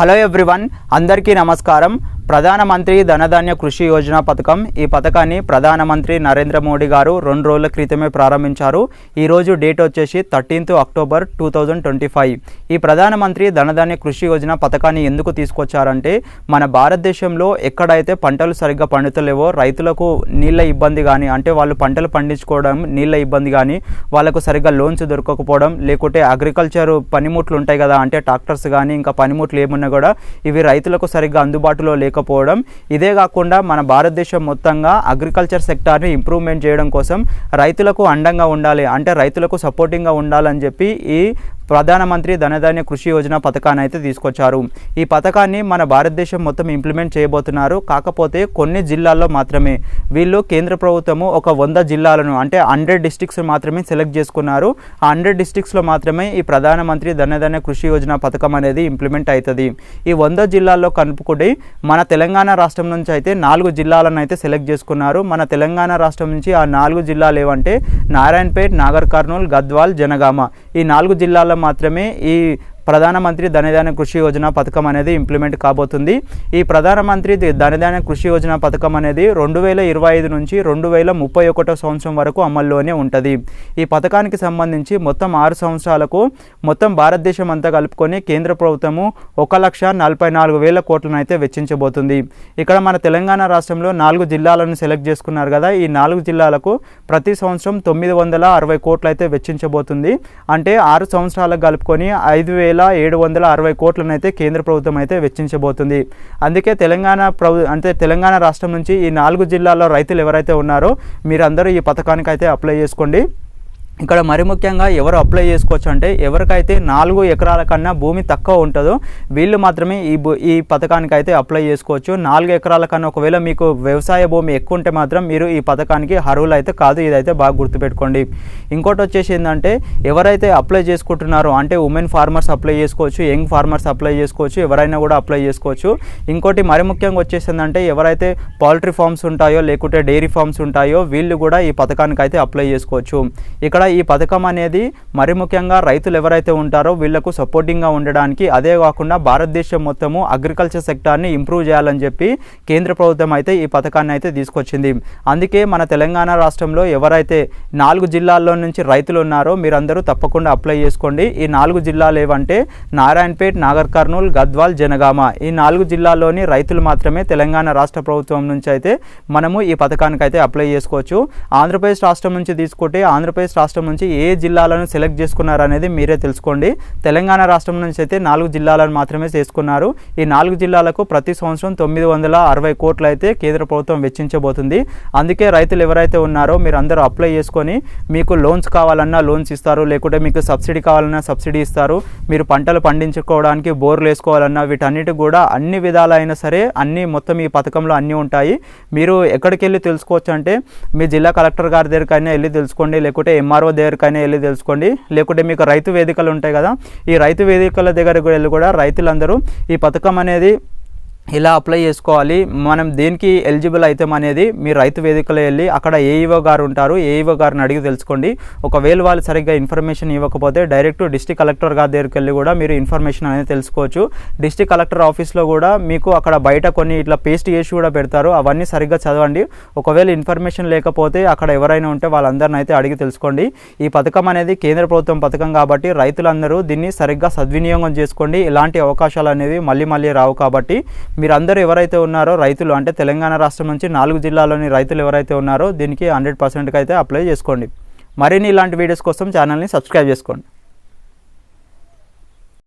Hello everyone అందరికీ నమస్కారం. ప్రధానమంత్రి ధనధాన్య కృషి యోజన పథకం. ఈ పథకాన్ని ప్రధానమంత్రి నరేంద్ర మోడీ గారు రెండు రోజుల క్రితమే ప్రారంభించారు. ఈరోజు డేట్ వచ్చేసి thirteenth October two thousand twenty five. ఈ ప్రధానమంత్రి ధనధాన్య కృషి యోజన పథకాన్ని ఎందుకు తీసుకొచ్చారంటే మన భారతదేశంలో ఎక్కడైతే పంటలు సరిగ్గా పండుతలేవో రైతులకు నీళ్ళ ఇబ్బంది కానీ అంటే వాళ్ళు పంటలు పండించుకోవడం నీళ్ళ ఇబ్బంది కానీ వాళ్ళకు సరిగ్గా లోన్స్ దొరకకపోవడం లేకుంటే అగ్రికల్చర్ పనిముట్లు ఉంటాయి కదా అంటే ట్రాక్టర్స్ కానీ ఇంకా పనిముట్లు ఏమున్నా కూడా ఇవి రైతులకు సరిగ్గా అందుబాటులో లేక లేకపోవడం. ఇదే కాకుండా మన భారతదేశం మొత్తంగా అగ్రికల్చర్ సెక్టార్ని ఇంప్రూవ్మెంట్ చేయడం కోసం రైతులకు అండంగా ఉండాలి. అంటే రైతులకు సపోర్టింగ్గా ఉండాలని చెప్పి ఈ ప్రధానమంత్రి ధనధాన్య కృషి యోజన పథకాన్ని అయితే తీసుకొచ్చారు. ఈ పథకాన్ని మన భారతదేశం మొత్తం ఇంప్లిమెంట్ చేయబోతున్నారు. కాకపోతే కొన్ని జిల్లాల్లో మాత్రమే. వీళ్ళు కేంద్ర ప్రభుత్వము ఒక వంద జిల్లాలను అంటే హండ్రెడ్ డిస్టిక్స్ మాత్రమే సెలెక్ట్ చేసుకున్నారు. ఆ హండ్రెడ్ డిస్టిక్స్లో మాత్రమే ఈ ప్రధానమంత్రి ధనధాన్య కృషి యోజన పథకం అనేది ఇంప్లిమెంట్ అవుతుంది. ఈ వంద జిల్లాల్లో కలుపుకుంటే మన తెలంగాణ రాష్ట్రం నుంచి అయితే నాలుగు జిల్లాలను అయితే సెలెక్ట్ చేసుకున్నారు. మన తెలంగాణ రాష్ట్రం నుంచి ఆ నాలుగు జిల్లాలు ఏవంటే నారాయణపేట్ నాగర్ కర్నూల్ గద్వాల్ జనగామ. ఈ నాలుగు జిల్లాల్లో మాత్రమే ఈ ప్రధానమంత్రి ధనధాన్య కృషి యోజన పథకం అనేది ఇంప్లిమెంట్ కాబోతుంది. ఈ ప్రధానమంత్రి ధనధాన్య కృషి యోజన పథకం అనేది రెండు వేల ఇరవై ఐదు నుంచి రెండు వేల ముప్పై ఒకటో సంవత్సరం వరకు అమల్లోనే ఉంటుంది. ఈ పథకానికి సంబంధించి మొత్తం ఆరు సంవత్సరాలకు మొత్తం భారతదేశం అంతా కలుపుకొని కేంద్ర ప్రభుత్వము ఒక లక్ష నలభై నాలుగు వేల కోట్లను అయితే వెచ్చించబోతుంది. ఇక్కడ మన తెలంగాణ రాష్ట్రంలో నాలుగు జిల్లాలను సెలెక్ట్ చేసుకున్నారు కదా ఈ నాలుగు జిల్లాలకు ప్రతి సంవత్సరం తొమ్మిది వందల అరవై కోట్లు అయితే వెచ్చించబోతుంది. అంటే ఆరు సంవత్సరాలకు కలుపుకొని ఐదు వేల ఏడు వందల అరవై కోట్లను అయితే కేంద్ర ప్రభుత్వం అయితే వెచ్చించబోతుంది. అందుకే తెలంగాణ ప్రభు అంటే తెలంగాణ రాష్ట్రం నుంచి ఈ నాలుగు జిల్లాల్లో రైతులు ఎవరైతే ఉన్నారో మీరందరూ ఈ పథకానికి అయితే అప్లై చేసుకోండి. ఇక్కడ మరి ముఖ్యంగా ఎవరు అప్లై చేసుకోవచ్చు అంటే ఎవరికైతే నాలుగు ఎకరాల కన్నా భూమి తక్కువ ఉంటుందో వీళ్ళు మాత్రమే ఈ ఈ పథకానికి అయితే అప్లై చేసుకోవచ్చు. నాలుగు ఎకరాల కన్నా ఒకవేళ మీకు వ్యవసాయ భూమి ఎక్కువ ఉంటే మాత్రం మీరు ఈ పథకానికి అర్హులు అయితే కాదు. ఇదైతే బాగా గుర్తుపెట్టుకోండి. ఇంకోటి వచ్చేసి ఏంటంటే ఎవరైతే అప్లై చేసుకుంటున్నారో అంటే ఉమెన్ ఫార్మర్స్ అప్లై చేసుకోవచ్చు యంగ్ ఫార్మర్స్ అప్లై చేసుకోవచ్చు ఎవరైనా కూడా అప్లై చేసుకోవచ్చు. ఇంకోటి మరి ముఖ్యంగా వచ్చేసిందంటే ఎవరైతే పౌల్ట్రీ ఫార్మ్స్ ఉంటాయో లేకుంటే డైరీ ఫార్మ్స్ ఉంటాయో వీళ్ళు కూడా ఈ పథకానికి అయితే అప్లై చేసుకోవచ్చు. ఇక్కడ ఈ పథకం అనేది మరి ముఖ్యంగా రైతులు ఎవరైతే ఉంటారో వీళ్ళకు సపోర్టింగ్గా ఉండడానికి అదే కాకుండా భారతదేశం మొత్తము అగ్రికల్చర్ సెక్టార్ని ఇంప్రూవ్ చేయాలని చెప్పి కేంద్ర ప్రభుత్వం అయితే ఈ పథకాన్ని అయితే తీసుకొచ్చింది. అందుకే మన తెలంగాణ రాష్ట్రంలో ఎవరైతే నాలుగు జిల్లాల్లో నుంచి రైతులు ఉన్నారో మీరందరూ తప్పకుండా అప్లై చేసుకోండి. ఈ నాలుగు జిల్లాలు ఏవంటే నారాయణపేట్ నాగర్ కర్నూల్ గద్వాల్ జనగామ. ఈ నాలుగు జిల్లాల్లోని రైతులు మాత్రమే తెలంగాణ రాష్ట్ర ప్రభుత్వం నుంచి అయితే మనము ఈ పథకానికి అయితే అప్లై చేసుకోవచ్చు. ఆంధ్రప్రదేశ్ రాష్ట్రం నుంచి తీసుకుంటే ఆంధ్రప్రదేశ్ రాష్ట్రం నుంచి ఏ జిల్లాలను సెలెక్ట్ చేసుకున్నారు అనేది మీరే తెలుసుకోండి. తెలంగాణ రాష్ట్రం నుంచి అయితే నాలుగు జిల్లాలను మాత్రమే చేసుకున్నారు. ఈ నాలుగు జిల్లాలకు ప్రతి సంవత్సరం తొమ్మిది వందల అరవై కోట్లు అయితే కేంద్ర ప్రభుత్వం వెచ్చించబోతుంది. అందుకే రైతులు ఎవరైతే ఉన్నారో మీరు అందరూ అప్లై చేసుకొని మీకు లోన్స్ కావాలన్నా లోన్స్ ఇస్తారు లేకుంటే మీకు సబ్సిడీ కావాలన్నా సబ్సిడీ ఇస్తారు. మీరు పంటలు పండించుకోవడానికి బోర్లు వేసుకోవాలన్నా వీటన్నిటి కూడా అన్ని విధాలైనా సరే అన్ని మొత్తం ఈ పథకంలో అన్నీ ఉంటాయి. మీరు ఎక్కడికి వెళ్ళి తెలుసుకోవచ్చు అంటే మీ జిల్లా కలెక్టర్ గారి దగ్గరికైనా వెళ్ళి తెలుసుకోండి లేకుంటే ఎంఆర్ఓ దగ్గరికైనా వెళ్ళి తెలుసుకోండి. లేకుంటే మీకు రైతు వేదికలు ఉంటాయి కదా ఈ రైతు వేదికల దగ్గరకు వెళ్ళి కూడా రైతులందరూ ఈ పథకం అనేది ఇలా అప్లై చేసుకోవాలి. మనం దేనికి ఎలిజిబుల్ అవుతాం అనేది మీ రైతు వేదికలో వెళ్ళి అక్కడ ఏఈఓ గారు ఉంటారు. ఏఈఓ గారిని అడిగి తెలుసుకోండి. ఒకవేళ వాళ్ళు సరిగ్గా ఇన్ఫర్మేషన్ ఇవ్వకపోతే డైరెక్ట్ డిస్టిక్ కలెక్టర్ గారి దగ్గరికి వెళ్ళి కూడా మీరు ఇన్ఫర్మేషన్ అనేది తెలుసుకోవచ్చు. డిస్టిక్ కలెక్టర్ ఆఫీస్లో కూడా మీకు అక్కడ బయట కొన్ని ఇట్లా పేస్ట్ చేసి కూడా పెడతారు. అవన్నీ సరిగ్గా చదవండి. ఒకవేళ ఇన్ఫర్మేషన్ లేకపోతే అక్కడ ఎవరైనా ఉంటే వాళ్ళందరిని అయితే అడిగి తెలుసుకోండి. ఈ పథకం అనేది కేంద్ర ప్రభుత్వం పథకం కాబట్టి రైతులందరూ దీన్ని సరిగ్గా సద్వినియోగం చేసుకోండి. ఇలాంటి అవకాశాలు అనేవి మళ్ళీ మళ్ళీ రావు కాబట్టి మీరందరూ ఎవరైతే ఉన్నారో రైతులు అంటే తెలంగాణ రాష్ట్రం నుంచి నాలుగు జిల్లాలోని రైతులు ఎవరైతే ఉన్నారో దీనికి హండ్రెడ్ పర్సెంట్కి అయితే అప్లై చేసుకోండి. మరిన్ని ఇలాంటి వీడియోస్ కోసం ఛానల్ని సబ్స్క్రైబ్ చేసుకోండి.